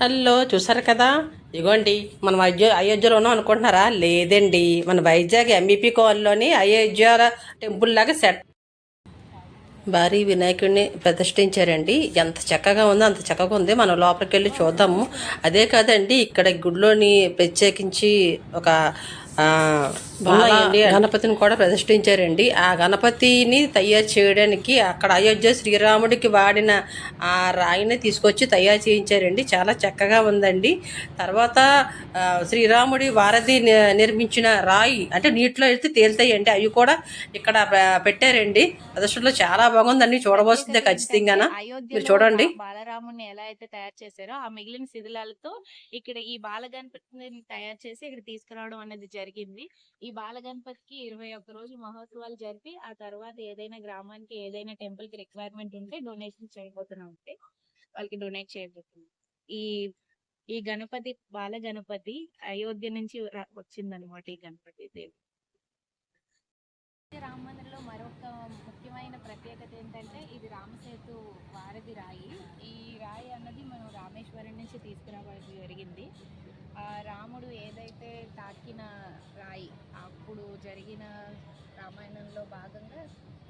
Hello చూసారు కదా? ఇగోండి మనం అయోధ్య అయోధ్యలో ఉన్నాం అనుకుంటున్నారా? లేదండి. మన వైజాగ్ ఎంబీపీ కాల్లోని అయోధ్య టెంపుల్ లాగా సెట్. భారీ వినాయకుడిని ప్రతిష్ఠించారండి. ఎంత చక్కగా ఉందో అంత చక్కగా ఉంది. మనం లోపలికి వెళ్ళి చూద్దాము. అదే కాదండి ఇక్కడ గుడిలోని ప్రత్యేకించి ఒక ఉన్నాయండి గణపతిని కూడా ప్రతిష్ఠించారండి. ఆ గణపతిని తయారు చేయడానికి అక్కడ అయోధ్య శ్రీరాముడికి వాడిన ఆ రాయిని తీసుకొచ్చి తయారు చేయించారండి. చాలా చక్కగా ఉందండి. తర్వాత ఆ, శ్రీరాముడి వారధి ని- నిర్మించిన రాయి అంటే నీటిలో వెళ్తే తేలుతాయండి. అవి కూడా ఇక్కడ పెట్టారండి. ప్రదర్శనలో చాలా బాగుందండి. చూడవలసిందే ఖచ్చితంగా మీరు చూడండి. బాలరాముని ఎలా అయితే తయారు చేశారో ఆ మిగిలిన శిథిలాలతో ఇక్కడ ఈ బాలగణపతిని తయారు చేసి ఇక్కడ తీసుకురావడం అనేది జరిగింది ఈ బాలగణపతికి ఇరవై ఒక్క రోజు మహోత్సవాలు జరిపి ఆ తర్వాత ఏదైనా గ్రామానికి ఏదైనా టెంపుల్కి రిక్వైర్మెంట్ ఉంటే డొనేషన్ చేయబోతున్నాం ఉంటే వాళ్ళకి డొనేట్ చేయబోతున్నాం. ఈ ఈ గణపతి బాల గణపతి అయోధ్య నుంచి వచ్చిందనమాట ఈ గణపతి దేవి. రామ మందిరంలో మరొక ముఖ్యమైన ప్రత్యేకత ఏంటంటే ఇది రామసేతు వారధి రాయి. ఈ రాయి అన్నది మనం రామేశ్వరం నుంచి తీసుకురావడం జరిగింది. ఆ రాముడు ఏదైతే తాకిన రాయి. అప్పుడు జరిగిన రామాయణంలో భాగంగా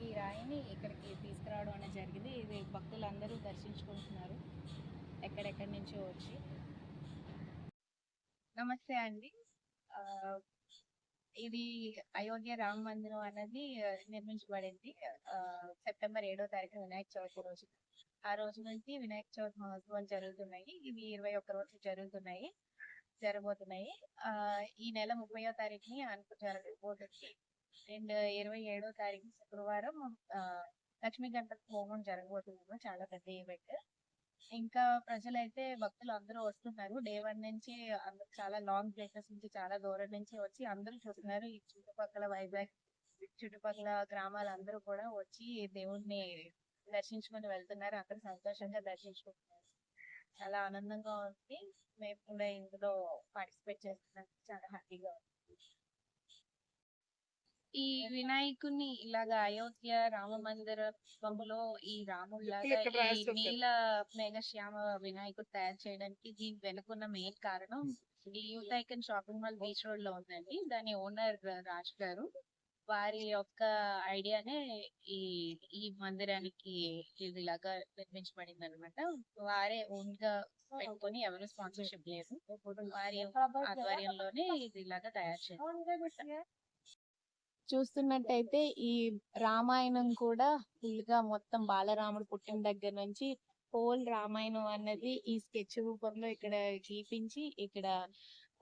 ఈ రాయిని ఇక్కడికి తీసుకురావడం అనేది జరిగింది. ఇది భక్తులందరూ దర్శించుకుంటున్నారు. ఎక్కడెక్కడి నుంచో వచ్చి. నమస్తే అండి. ఇది అయోధ్య రామ మందిరం అనేది నిర్మించబడింది. సెప్టెంబర్ ఏడో తారీఖు వినాయక చవితి రోజు. ఆ రోజు నుంచి వినాయక చవితి మహోత్సవాలు జరుగుతున్నాయి. ఇవి ఇరవై ఒక్క రోజు జరుగుతున్నాయి. జరగబోతున్నాయి ఈ నెల ముప్పయో తారీఖుని అనుకు జరగబోతుంది. అండ్ ఇరవై ఏడో తారీఖు శుక్రవారం లక్ష్మీ గణపతి హోమం జరగబోతుంది చాలా పెద్ద ఈవెంట్. ఇంకా ప్రజలైతే భక్తులు అందరూ వస్తున్నారు. డే వన్ నుంచి అందరూ చాలా లాంగ్ ప్లేసెస్ నుంచి చాలా దూరం నుంచి వచ్చి అందరూ చూస్తున్నారు. ఈ చుట్టుపక్కల వైజాగ్ చుట్టుపక్కల గ్రామాలు అందరూ కూడా వచ్చి దేవుణ్ణి దర్శించుకొని వెళ్తున్నారు. అందరూ సంతోషంగా దర్శించుకుంటున్నారు. చాలా ఆనందంగా ఉంది. మేము కూడా ఇందులో పార్టిసిపేట్ చేస్తున్నాం చాలా హ్యాపీగా ఉంది. ఈ వినాయకుని ఇలాగా అయోధ్య రామ మందిరంలో ఈ రాముడిలాగా ఈ నీల మేఘశ్యామ వినాయకుడు తయారు చేయడానికి దీని వెనుకున్న మెయిన్ కారణం ఈ youth icon shopping mall beach రోడ్లో ఉందండి. దాని ఓనర్ రాజ్ గారు. వారి యొక్క ఐడియానే ఈ ఈ మందిరానికి ఇదిలాగా నిర్మించబడింది అనమాట వారే ఓన్గా పెట్టుకొని ఎవరు స్పాన్సర్షిప్ లేదు. వారి ఆధ్వర్యంలోనే ఇది ఇలాగా తయారు చేస్తారు చూస్తున్నట్టయితే ఈ రామాయణం కూడా ఫుల్గా మొత్తం బాలరాముడు పుట్టిన దగ్గర నుంచి హోల్ రామాయణం అన్నది ఈ స్కెచ్ రూపంలో ఇక్కడ గీపించి ఇక్కడ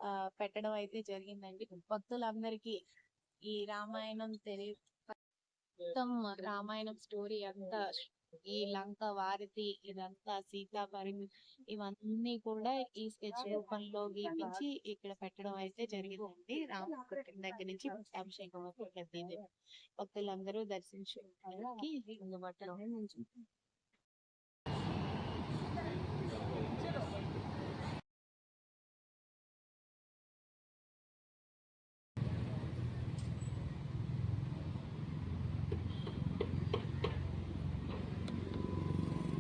ఆ పెట్టడం అయితే జరిగిందండి. భక్తులందరికీ ఈ రామాయణం తెలియ మొత్తం రామాయణం స్టోరీ అంతా ఈ లంక వారతి ఇదంతా సీతాపరి ఇవన్నీ కూడా ఈ స్కెచ్ రూపంలో గీపించి ఇక్కడ పెట్టడం అయితే జరిగిందండి. రామ దగ్గర నుంచి అభిషేకం ప్రతిదీ భక్తులందరూ దర్శించుకోవడానికి అందుబాటులో